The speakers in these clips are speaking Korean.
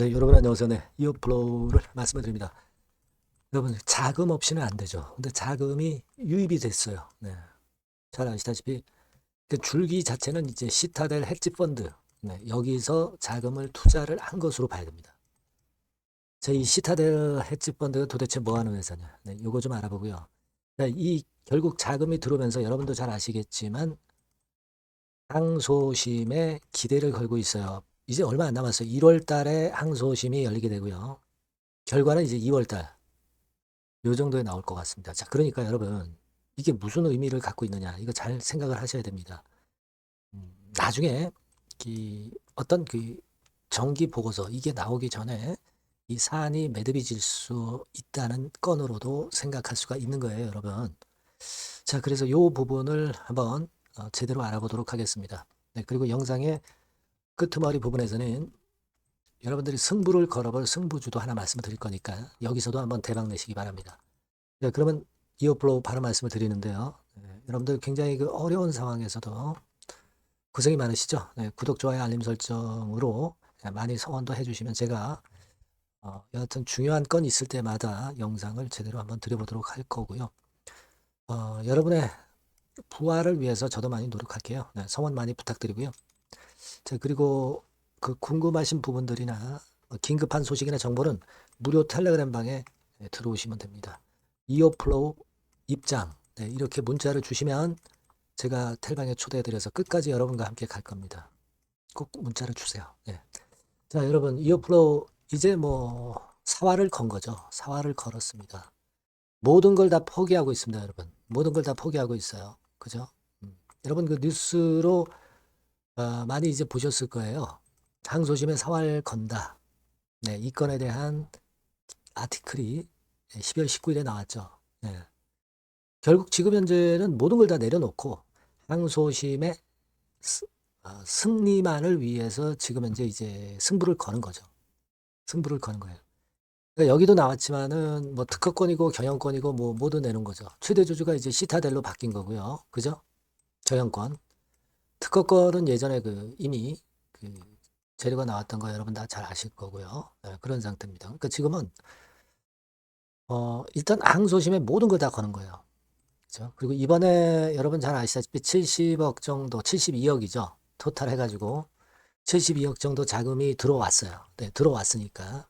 네, 여러분 안녕하세요. 네, 이어플로우를 말씀을 드립니다. 여러분 자금 없이는 안 되죠. 근데 자금이 유입이 됐어요. 네, 잘 아시다시피 그 줄기 자체는 이제 시타델 헤지 펀드 네, 여기서 자금을 투자를 한 것으로 봐야 됩니다. 자, 이 시타델 헤지 펀드가 도대체 뭐 하는 회사냐? 네, 요거 좀 알아보고요. 자, 이 결국 자금이 들어오면서 여러분도 잘 아시겠지만 항소심에 기대를 걸고 있어요. 이제 얼마 안 남았어요. 1월 달에 항소심이 열리게 되고요. 결과는 이제 2월 달. 요 정도에 나올 것 같습니다. 자, 그러니까 여러분, 이게 무슨 의미를 갖고 있느냐. 이거 잘 생각을 하셔야 됩니다. 음, 나중에 이 어떤 그 정기 보고서 이게 나오기 전에 이 사안이 매듭이 수 있다는 건으로도 생각할 수가 있는 거예요, 여러분. 자, 그래서 요 부분을 한번 어, 제대로 알아보도록 하겠습니다. 네, 그리고 영상의 끄트머리 부분에서는 여러분들이 승부를 걸어볼 승부주도 하나 말씀을 드릴 거니까 여기서도 한번 대박 내시기 바랍니다. 네, 그러면 이어플로우 바로 말씀을 드리는데요. 네, 여러분들 굉장히 그 어려운 상황에서도 고생이 많으시죠? 네, 구독, 좋아요, 알림 설정으로 네, 많이 성원도 해주시면 제가 어, 여하튼 중요한 건 있을 때마다 영상을 제대로 한번 드려보도록 할 거고요. 어, 여러분의 부활을 위해서 저도 많이 노력할게요. 네, 성원 많이 부탁드리고요. 자, 그리고 그 궁금하신 부분들이나 어, 긴급한 소식이나 정보는 무료 텔레그램 방에 네, 들어오시면 됩니다. 이어플로우 입장 네, 이렇게 문자를 주시면 제가 텔방에 초대해드려서 끝까지 여러분과 함께 갈 겁니다. 꼭 문자를 주세요. 네. 자, 여러분 이어플로우 이제 뭐 사활을 건 거죠. 사활을 걸었습니다. 모든 걸 다 포기하고 있습니다, 여러분. 모든 걸 다 포기하고 있어요. 그죠? 음. 여러분 그 뉴스로 어, 많이 이제 보셨을 거예요. 항소심에 사활 건다. 네, 이 건에 대한 아티클이 12월 19일에 나왔죠. 네. 결국 지금 현재는 모든 걸 다 내려놓고 항소심의 스- 어, 승리만을 위해서 지금 현재 이제 승부를 거는 거죠. 승부를 거는 거예요. 그러니까 여기도 나왔지만은 뭐 특허권이고 경영권이고 뭐 모두 내는 거죠. 최대 주주가 이제 시타델로 바뀐 거고요. 그죠? 경영권. 특허권은 예전에 그 이미 그 재료가 나왔던 거 여러분 다 잘 아실 거고요. 네, 그런 상태입니다. 그러니까 지금은 어 일단 항소심에 모든 걸 다 거는 거예요. 그죠? 그리고 이번에 여러분 잘 아시다시피 70억 정도, 72억이죠. 토탈 해가지고 72억 정도 자금이 들어왔어요. 네, 들어왔으니까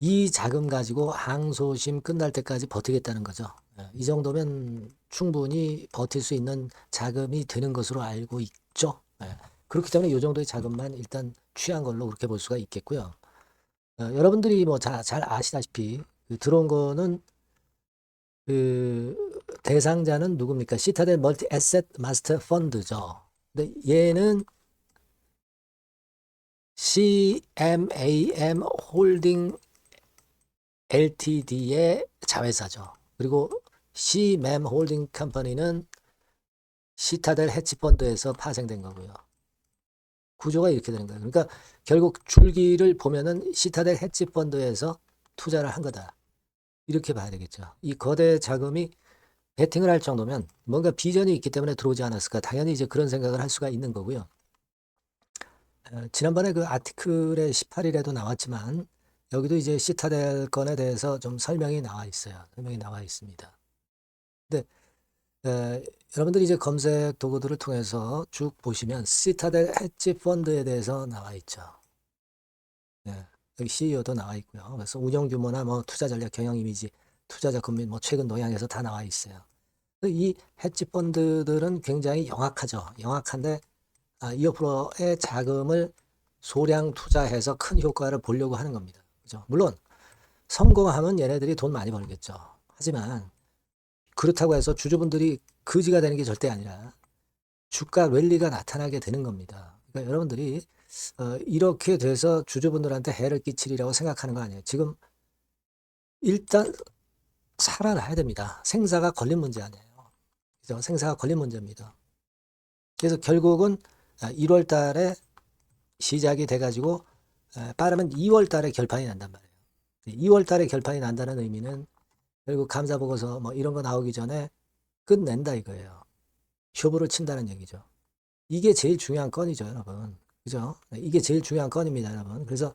이 자금 가지고 항소심 끝날 때까지 버티겠다는 거죠. 네, 이 정도면 충분히 버틸 수 있는 자금이 되는 것으로 알고 있죠. 네, 그렇기 때문에 이 정도의 자금만 일단 취한 걸로 그렇게 볼 수가 있겠고요. 어, 여러분들이 뭐 잘 아시다시피 그 들어온 거는 그 대상자는 누굽니까? 시타델 멀티 에셋 마스터 펀드죠. 근데 얘는 CMAM 홀딩 LTD의 자회사죠. 그리고 CMAM 홀딩 컴퍼니는 시타델 헤치 펀드에서 파생된 거고요. 구조가 이렇게 되는 거예요. 그러니까 결국 줄기를 보면은 시타델 헤치 펀드에서 투자를 한 거다. 이렇게 봐야 되겠죠. 이 거대 자금이 베팅을 할 정도면 뭔가 비전이 있기 때문에 들어오지 않았을까. 당연히 이제 그런 생각을 할 수가 있는 거고요. 어, 지난번에 그 아티클의 18일에도 나왔지만 여기도 이제 시타델 건에 대해서 좀 설명이 나와 있어요. 설명이 나와 있습니다. 근데 에, 여러분들이 이제 검색 도구들을 통해서 쭉 보시면 시타델 헤지 펀드에 대해서 나와 있죠. 네, 여기 CEO도 나와 있고요. 그래서 운영 규모나 뭐 투자 전략, 경영 이미지, 투자 자금 및뭐 최근 동향에서 다 나와 있어요. 이 헤지 펀드들은 굉장히 영악하죠. 영악한데 아, 이어프로의 자금을 소량 투자해서 큰 효과를 보려고 하는 겁니다. 그죠? 물론 성공하면 얘네들이 돈 많이 벌겠죠. 하지만 그렇다고 해서 주주분들이 거지가 되는 게 절대 아니라 주가 랠리가 나타나게 되는 겁니다. 그러니까 여러분들이 어, 이렇게 돼서 주주분들한테 해를 끼치리라고 생각하는 거 아니에요. 지금 일단 살아나야 됩니다. 생사가 걸린 문제 아니에요. 그죠? 생사가 걸린 문제입니다. 그래서 결국은 1월 달에 시작이 돼가지고 에, 빠르면 2월 달에 결판이 난단 말이에요. 2월 달에 결판이 난다는 의미는 결국 감사 보고서 뭐 이런 거 나오기 전에 끝낸다 이거예요. 쇼부를 친다는 얘기죠. 이게 제일 중요한 건이죠, 여러분. 그죠? 네, 이게 제일 중요한 건입니다, 여러분. 그래서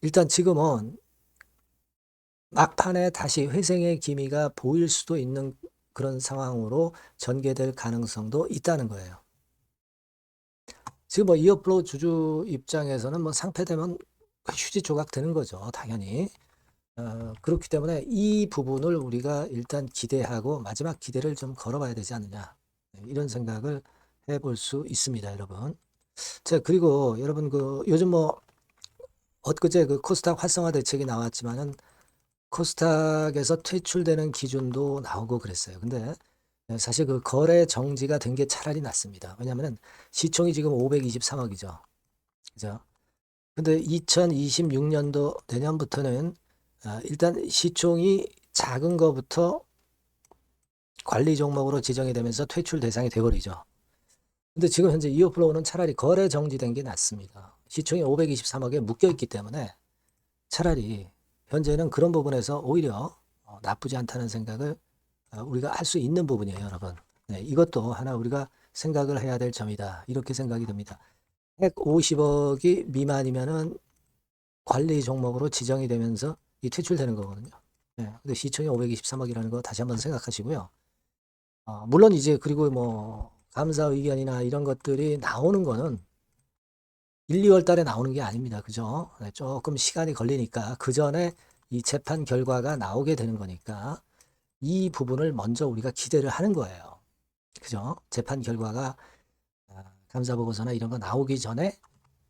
일단 지금은 막판에 다시 회생의 기미가 보일 수도 있는 그런 상황으로 전개될 가능성도 있다는 거예요. 지금 뭐 이어플로우 주주 입장에서는 뭐 상패되면 휴지 조각 되는 거죠, 당연히. 어, 그렇기 때문에 이 부분을 우리가 일단 기대하고 마지막 기대를 좀 걸어봐야 되지 않느냐. 네, 이런 생각을 해볼 수 있습니다, 여러분. 자, 그리고 여러분 그 요즘 뭐 엊그제 그 코스닥 활성화 대책이 나왔지만은 코스닥에서 퇴출되는 기준도 나오고 그랬어요. 근데 사실 그 거래 정지가 된 게 차라리 낫습니다. 왜냐면은 시총이 지금 523억이죠. 그죠? 근데 2026년도 내년부터는 아, 일단 시총이 작은 거부터 관리 종목으로 지정이 되면서 퇴출 대상이 돼버리죠. 근데 지금 현재 이어플로우는 차라리 거래 정지된 게 낫습니다. 시총이 523억에 묶여 있기 때문에 차라리 현재는 그런 부분에서 오히려 어, 나쁘지 않다는 생각을 어, 우리가 할 수 있는 부분이에요, 여러분. 네, 이것도 하나 우리가 생각을 해야 될 점이다. 이렇게 생각이 듭니다. 150억이 미만이면은 관리 종목으로 지정이 되면서 이 퇴출되는 거거든요. 네, 근데 시총이 523억이라는 거 다시 한번 생각하시고요. 어, 물론 이제 그리고 뭐 감사 의견이나 이런 것들이 나오는 거는 1, 2월 달에 나오는 게 아닙니다. 그죠? 네, 조금 시간이 걸리니까 그 전에 이 재판 결과가 나오게 되는 거니까 이 부분을 먼저 우리가 기대를 하는 거예요. 그죠? 재판 결과가 아, 감사 보고서나 이런 거 나오기 전에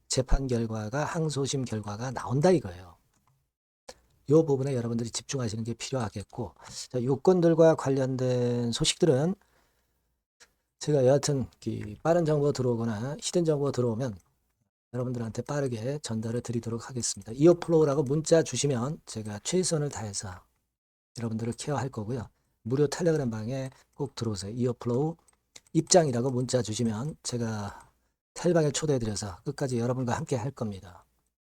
재판 결과가 항소심 결과가 나온다 이거예요. 이 부분에 여러분들이 집중하시는 게 필요하겠고 자, 요건들과 관련된 소식들은 제가 여하튼 이 빠른 정보 들어오거나 히든 정보 들어오면 여러분들한테 빠르게 전달을 드리도록 하겠습니다. 이어플로우라고 문자 주시면 제가 최선을 다해서 여러분들을 케어할 거고요. 무료 텔레그램 방에 꼭 들어오세요. 이어플로우 입장이라고 문자 주시면 제가 텔방에 초대해드려서 끝까지 여러분과 함께 할 겁니다.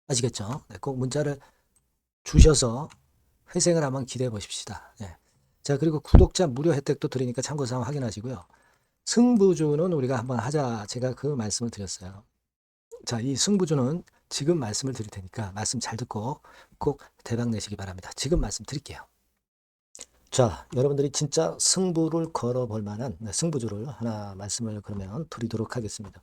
아시겠죠? 네, 꼭 문자를 주셔서 회생을 한번 기대해 보십시다. 네. 자, 그리고 구독자 무료 혜택도 드리니까 참고사항 확인하시고요. 승부주는 우리가 한번 하자. 제가 그 말씀을 드렸어요. 자, 이 승부주는 지금 말씀을 드릴 테니까 말씀 잘 듣고 꼭 대박 내시기 바랍니다. 지금 말씀 드릴게요. 자, 여러분들이 진짜 승부를 걸어볼 만한 네, 승부주를 하나 말씀을 그러면 드리도록 하겠습니다.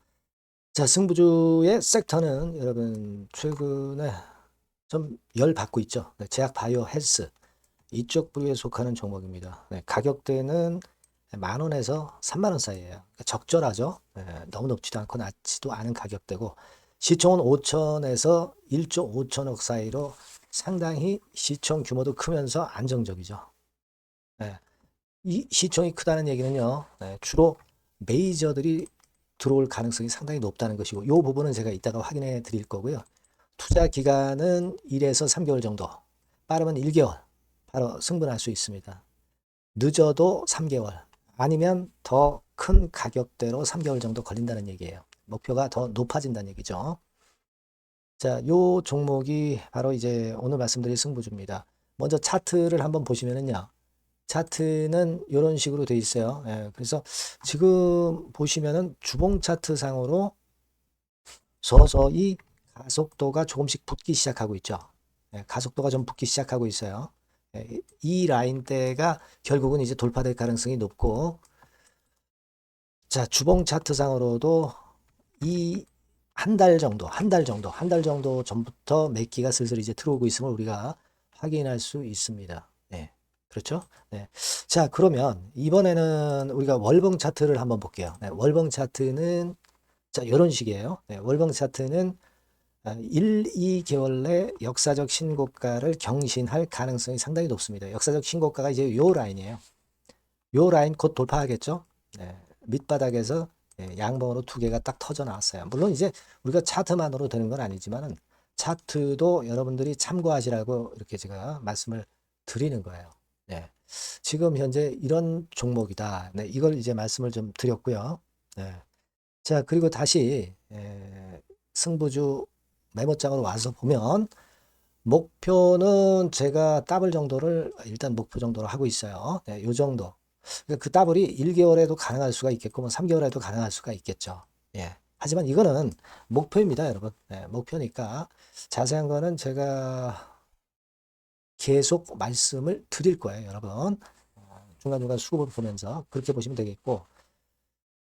자, 승부주의 섹터는 여러분 최근에 좀 열 받고 있죠. 네, 제약 바이오 헬스 이쪽 부류에 속하는 종목입니다. 네, 가격대는 만 원에서 3만 원 사이에요. 그러니까 적절하죠. 네, 너무 높지도 않고 낮지도 않은 가격대고 시총은 5천에서 1조 5천억 사이로 상당히 시총 규모도 크면서 안정적이죠. 네, 이 시총이 크다는 얘기는요. 네, 주로 메이저들이 들어올 가능성이 상당히 높다는 것이고 이 부분은 제가 이따가 확인해 드릴 거고요. 투자 기간은 1에서 3개월 정도, 빠르면 1개월 바로 승분할 수 있습니다. 늦어도 3개월, 아니면 더 큰 가격대로 3개월 정도 걸린다는 얘기예요. 목표가 더 높아진다는 얘기죠. 자, 요 종목이 바로 이제 오늘 말씀드릴 승부주입니다. 먼저 차트를 한번 보시면은요. 차트는 이런 식으로 돼 있어요. 예, 그래서 지금 보시면은 주봉 차트 상으로 서서히 가속도가 조금씩 붙기 시작하고 있죠. 예, 가속도가 좀 붙기 시작하고 있어요. 예, 이 라인대가 결국은 이제 돌파될 가능성이 높고 자 주봉 차트상으로도 이 한 달 정도 한 달 정도 한 달 정도 전부터 매기가 슬슬 이제 들어오고 있음을 우리가 확인할 수 있습니다. 네. 그렇죠? 네. 자, 그러면 이번에는 우리가 월봉 차트를 한번 볼게요. 네, 월봉 차트는 자, 이런 식이에요. 네, 월봉 차트는 1, 2개월 내 역사적 신고가를 경신할 가능성이 상당히 높습니다. 역사적 신고가가 이제 요 라인이에요. 요 라인 곧 돌파하겠죠? 네, 밑바닥에서 예, 양봉으로 두 개가 딱 터져 나왔어요. 물론 이제 우리가 차트만으로 되는 건 아니지만은 차트도 여러분들이 참고하시라고 이렇게 제가 말씀을 드리는 거예요. 네. 지금 현재 이런 종목이다. 네, 이걸 이제 말씀을 좀 드렸고요. 네. 자, 그리고 다시 예, 승부주 메모장으로 와서 보면 목표는 제가 더블 정도를 일단 목표 정도로 하고 있어요. 네, 요 정도. 그러니까 그 더블이 1개월에도 가능할 수가 있겠고 뭐 3개월에도 가능할 수가 있겠죠. 예. 하지만 이거는 목표입니다, 여러분. 네, 목표니까 자세한 거는 제가 계속 말씀을 드릴 거예요, 여러분. 어, 중간중간 수급을 보면서 그렇게 보시면 되겠고.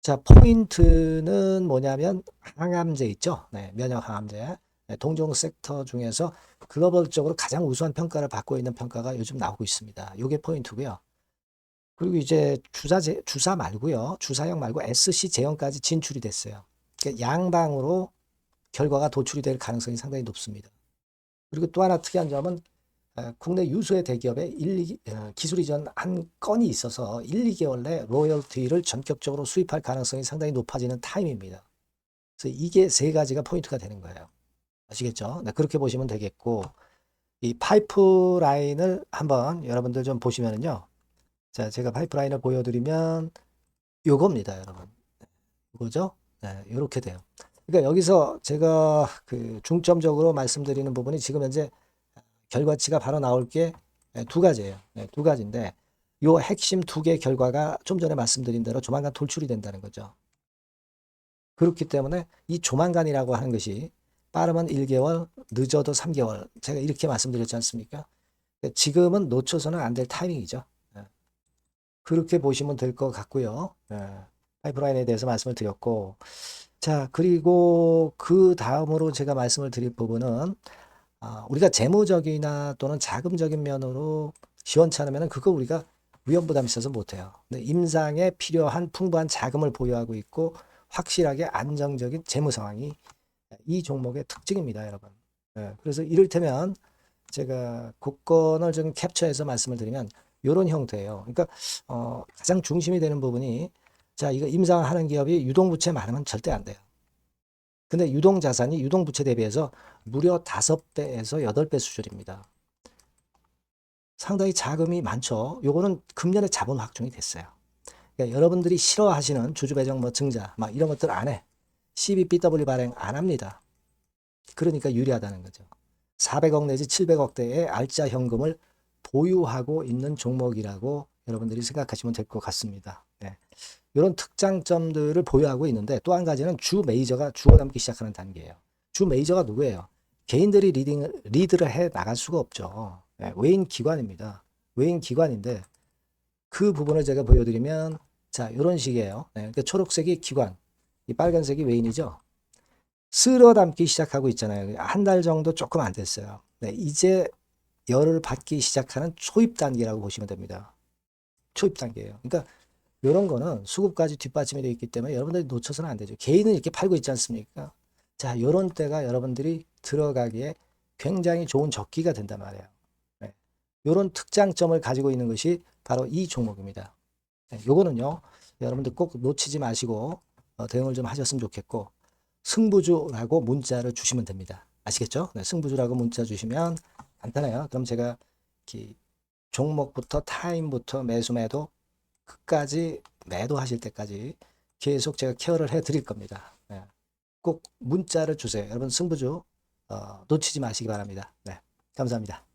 자, 포인트는 뭐냐면 항암제 있죠? 네, 면역 항암제. 네, 동종 섹터 중에서 글로벌적으로 가장 우수한 평가를 받고 있는 평가가 요즘 나오고 있습니다. 요게 포인트고요. 그리고 이제 주사 제, 주사 말고요. 주사형 말고 SC 제형까지 진출이 됐어요. 그러니까 양방으로 결과가 도출이 될 가능성이 상당히 높습니다. 그리고 또 하나 특이한 점은 어, 국내 유수의 대기업에 1, 2, 어, 기술 이전 한 건이 있어서 1, 2개월 내 로열티를 전격적으로 수입할 가능성이 상당히 높아지는 타임입니다. 그래서 이게 세 가지가 포인트가 되는 거예요. 아시겠죠? 네, 그렇게 보시면 되겠고 이 파이프라인을 한번 여러분들 좀 보시면은요. 자, 제가 파이프라인을 보여드리면 요겁니다, 여러분. 이거죠? 네, 이렇게 돼요. 그러니까 여기서 제가 그 중점적으로 말씀드리는 부분이 지금 현재 결과치가 바로 나올 게 두 가지예요. 네, 두 가지인데 요 핵심 두개 결과가 좀 전에 말씀드린 대로 조만간 돌출이 된다는 거죠. 그렇기 때문에 이 조만간이라고 하는 것이 빠르면 1개월, 늦어도 3개월. 제가 이렇게 말씀드렸지 않습니까? 지금은 놓쳐서는 안 될 타이밍이죠. 네. 그렇게 보시면 될 것 같고요. 네. 파이프라인에 대해서 말씀을 드렸고, 자, 그리고 그 다음으로 제가 말씀을 드릴 부분은, 아, 우리가 재무적이나 또는 자금적인 면으로 시원치 않으면 그거 우리가 위험 부담이 있어서 못해요. 임상에 필요한 풍부한 자금을 보유하고 있고, 확실하게 안정적인 재무 상황이 이 종목의 특징입니다, 여러분. 예, 그래서 이를테면 제가 국건을 좀 캡처해서 말씀을 드리면 이런 형태예요. 그러니까 어, 가장 중심이 되는 부분이 자 이거 임상하는 기업이 유동부채 많으면 절대 안 돼요. 근데 유동자산이 유동부채 대비해서 무려 5배에서 8배 수준입니다. 상당히 자금이 많죠. 요거는 금년에 자본 확충이 됐어요. 그러니까 여러분들이 싫어하시는 주주배정 뭐 증자 막 이런 것들 안 해. CBBW 발행 안 합니다. 그러니까 유리하다는 거죠. 400억 내지 700억대의 알짜 현금을 보유하고 있는 종목이라고 여러분들이 생각하시면 될 것 같습니다. 네. 이런 특장점들을 보유하고 있는데 또 한 가지는 주 메이저가 주워 담기 시작하는 단계예요. 주 메이저가 누구예요? 개인들이 리딩, 리드를 해 나갈 수가 없죠. 네. 외인 기관입니다. 외인 기관인데 그 부분을 제가 보여드리면 자 이런 식이에요. 네. 그러니까 초록색이 기관, 이 빨간색이 외인이죠. 쓸어 담기 시작하고 있잖아요. 한 달 정도 조금 안 됐어요. 네, 이제 열을 받기 시작하는 초입 단계라고 보시면 됩니다. 초입 단계예요. 그러니까 이런 거는 수급까지 뒷받침이 되어 있기 때문에 여러분들이 놓쳐서는 안 되죠. 개인은 이렇게 팔고 있지 않습니까? 자, 이런 때가 여러분들이 들어가기에 굉장히 좋은 적기가 된단 말이에요. 네. 이런 특장점을 가지고 있는 것이 바로 이 종목입니다. 네, 요거는요, 여러분들 꼭 놓치지 마시고 어, 대응을 좀 하셨으면 좋겠고 승부주라고 문자를 주시면 됩니다. 아시겠죠? 네, 승부주라고 문자 주시면 간단해요. 그럼 제가 종목부터 타임부터 매수 매도 끝까지 매도하실 때까지 계속 제가 케어를 해 드릴 겁니다. 네. 꼭 문자를 주세요. 여러분 승부주 어, 놓치지 마시기 바랍니다. 네, 감사합니다.